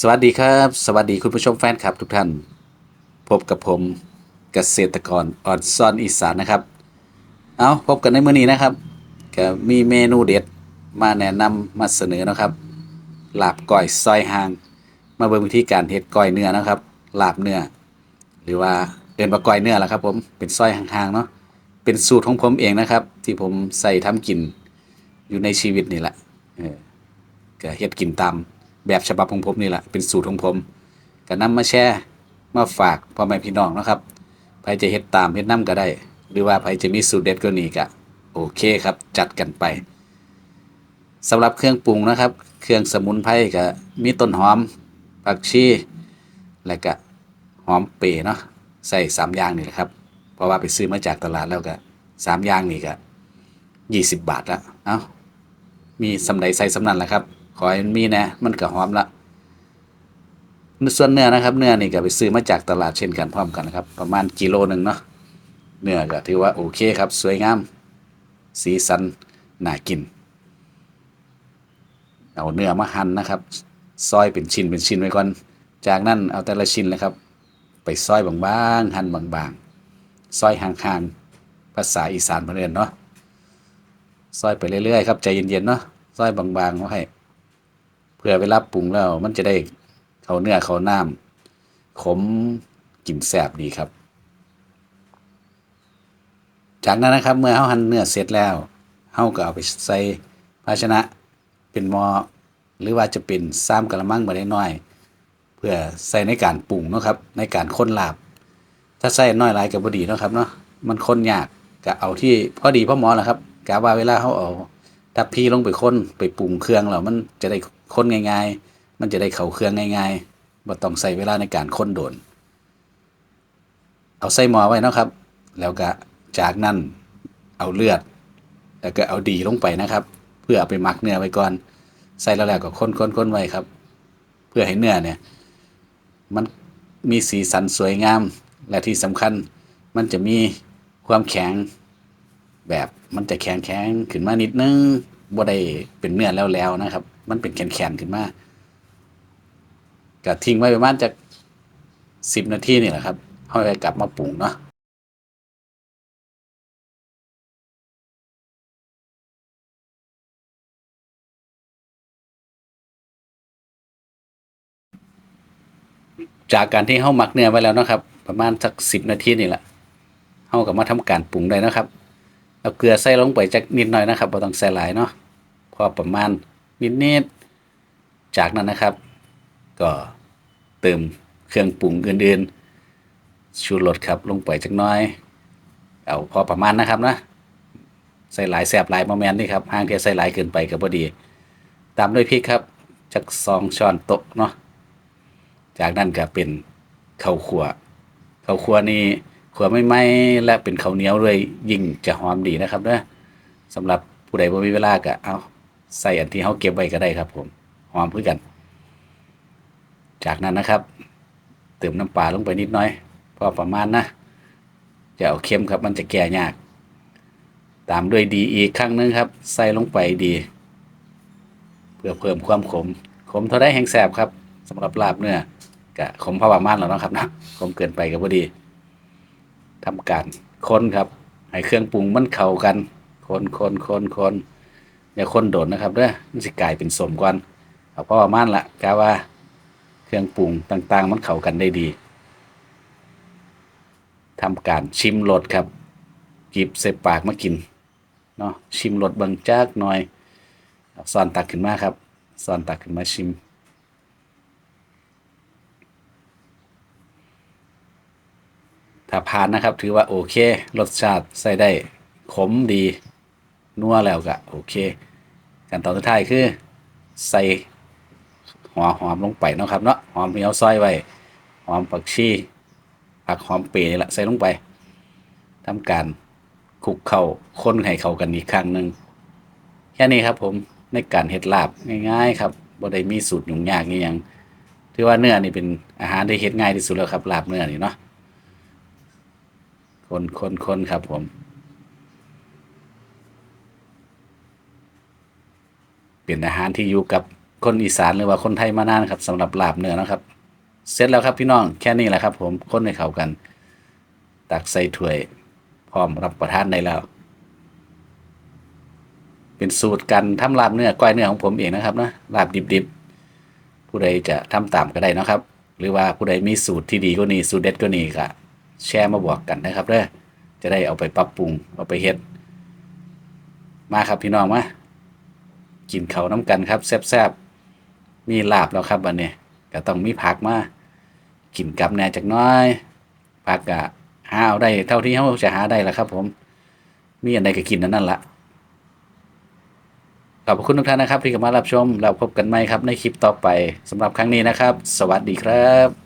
สวัสดีครับ สวัสดีคุณผู้ชมแฟนคลับทุกท่าน พบกับผมเกษตรกรออนซอนอีสานนะครับ เอาพบกันในมื้อนี้นะครับก็มีเมนูเด็ดมาแนะนำมาเสนอนะครับลาบก้อยซอยหาง มาเบิ่งวิธีการเฮ็ดก้อยเนื้อนะครับลาบเนื้อหรือว่าเอิ้นว่าก้อยเนื้อล่ะครับ ผมเป็นซอยห่างๆเนาะเป็นสูตรของผมเองนะครับ ที่ผมใส่ทำกินอยู่ในชีวิตนี่แหละเออก็เฮ็ดกินตาม แบบฉบับของผมนี่แหละเป็นสูตรของผมก็นำมาแชร์มาฝากพ่อแม่พี่น้องนะครับใครจะเฮ็ดตามเฮ็ดนํก็ได้ หรือว่าใครจะมีสูตรเด็ดก็นี่ก็โอเคครับ จัดกันไปสำหรับเครื่องปรุงนะครับ เครื่องสมุนไพรก็มีต้นหอมผักชีแล้วก็หอมเปรย์เนาะใส่สามอย่างนี่แหละครับ เพราะว่าไปซื้อมาจากตลาดแล้วก็สามอย่างนี่ก็ยี่สิบบาทละเอ้ามีสำใดใส่สำนันแหละครับ ขอให้มันมีนะมันก็หอมละส่วนเนื้อนะครับเนื้อนี่ก็ไปซื้อมาจากตลาดเช่นกันพร้อมกันนะครับ ประมาณกิโลหนึ่งเนาะเนื้อก็ถือว่าโอเคครับ สวยงาม สีสันน่ากิน เอาเนื้อมาหั่นนะครับ ซอยเป็นชิ้นเป็นชิ้นไว้ก่อน จากนั้นเอาแต่ละชิ้นเลยครับ ไปซอยบางๆหั่นบางๆ ซอยห่างๆภาษาอีสานเพื่อนเนาะซอยไปเรื่อยๆครับใจเย็นๆเนาะซอยบางๆไว้ให้ เพื่อเวลาปรุงแล้ว มันจะได้เขาเนื้อเขาน้ำขมกลิ่นแซ่บดีครับ จากนั้นนะครับ เมื่อเฮาหั่นเนื้อเสร็จแล้วเฮาก็เอาไปใส่ภาชนะเป็นหม้อหรือว่าจะเป็นซ้ำกระมังมาได้น้อย เพื่อใส่ในการปรุงนะครับ ในการค้นลาบ ถ้าใส่น้อยหลายก็บ่ดีนะครับเนาะมันค้นยากก็เอาที่พอดีพอหมาะแหละครับกะว่าเวลาเขาเอาทับพี่ลงไปค้นไปปรุงเครื่องแล้วมันจะได้ ค้นง่าย ๆ มันจะได้เข้าเครื่องง่ายๆบ่ต้องใส่เวลาในการค้นโดน เอาใส่หม้อไว้นะครับ แล้วก็จากนั้นเอาเลือด แล้วก็เอาดีลงไปนะครับ เพื่อเอาไปหมักเนื้อไว้ก่อน ใส่แล้วแล้วก็ค้นค้นค้นไว้ครับ เพื่อให้เนื้อเนี่ย มันมีสีสันสวยงามและที่สำคัญมันจะมีความแข็งแบบมันจะแข็งแข็งๆขึ้นมานิดนึง บ่ได้เป็นเนื้อแล้วแล้วนะครับ มันเป็นแข็งแข็งขึ้นมาก็ทิ้งไว้ประมาณจากสิบนาทีนี่แหละครับเอาไปกลับมาปรุงเนาะจากการที่เฮาหมักเนื้อไว้แล้วนะครับ ประมาณสักสิบนาทีนี่แหละเฮาก็มาทำการปรุงได้นะครับ เอาเกลือใส่ลงไปจักนิดหน่อยนะครับบ่ต้องใส่หลายเนาะ พอประมาณนิดๆจากนั้นนะครับ ก็เติมเครื่องปรุงอื่นๆชูรสครับลงไปจักน้อย เอาพอประมาณนะครับนะใส่หลายแสบหลายโมเมนต์นี่ครับห้างเทียใส่หลายเกินไปก็บ่ดี ตามด้วยพริกครับจักสองช้อนโต๊ะเนาะจากนั้นก็เป็นข้าวคั่วข้าวคั่วนี่ขัวไม่ไหมและเป็นข้าวเหนียวด้วยยิ่งจะหอมดีนะครับเด้อสำหรับผู้ใดบ่มีเวลาก็เอา ใส่อันที่เฮาเก็บไว้ก็ได้ครับ ผมหอมคือกัน จากนั้นนะครับ เติมน้ำปลาลงไปนิดน้อยพอประมาณนะจะเอาเค็มครับ มันจะแก่ยาก ตามด้วยดีอีกครั้งนึงครับ ใส่ลงไปดี เพื่อเพิ่มความขม ขมเท่าได้แห้งแสบครับสำหรับลาบเนื้อก็ขมพอประมาณแล้วนะครับนะขมเกินไปก็บ่ดีทำการคนครับให้เครื่องปรุงมันเข้ากัน คนคนคนคน อย่าคนโดดนะครับเด้อมันสิกลายเป็นสมก่อนเอาพอประมาณละกะว่า เครื่องปรุงต่างๆ มันเข้ากันได้ดีทำการชิมรสครับกิบใส่ปากมากินเนาะชิมรสบางจากหน่อยเอาซ่อนตักขึ้นมาครับซอนตักขึ้นมาชิม ถ้าผ่านนะครับถือว่าโอเค รสชาติใส่ได้ขมดี นัวแล้วก็โอเคขั้นตอนสุดท้ายคือใส่หัวหอมลงไปเนาะครับเนาะหอมที่เราซอยไว้หอมผักชีผักหอมเปรย์นี่แหละใส่ลงไปทำการคลุกเข้าคนให้เข้ากันอีกครั้งหนึ่งแค่นี้ครับผมในการเฮ็ดลาบง่ายๆครับบ่ได้มีสูตรยุ่งยากนี่ยังถือว่าเนื้อนี่เป็นอาหารที่เฮ็ดง่ายที่สุดแล้วครับลาบเนื้อนี่เนาะคนคนคนครับผม เป็นอาหารที่อยู่กับคนอีสานหรือว่าคนไทยมานานครับสำหรับลาบเนื้อนะครับ เสร็จแล้วครับพี่น้องแค่นี้แหละครับ ผมคนให้เข้ากัน ตักใส่ถ้วย พร้อมรับประทานได้แล้ว เป็นสูตรการทำลาบเนื้อก้อยเนื้อของผมเองนะครับนะลาบดิบๆ ผู้ใดจะทำตามก็ได้นะครับ หรือว่าผู้ใดมีสูตรที่ดีก็นี่สูตรเด็ดก็นี่ก็แชร์มาบอกกันนะครับเด้อจะได้เอาไปปรับปรุงเอาไปเฮ็ดมาครับพี่น้องมา กินเขาวน้ำกันครับแซ่บๆมีลาบแล้วครับวันนี้ก็ต้องมีผักมากินกับแหน่จักน้อยผักกะหาเอาได้เท่าที่เขาจะหาได้ละครับ ผม มีอันใดก็กินอันนั้นละขอบคุณทุกท่านนะครับที่เข้ามารับชมแล้วพบกันใหม่ครับในคลิปต่อไปสำหรับครั้งนี้นะครับ สวัสดีครับ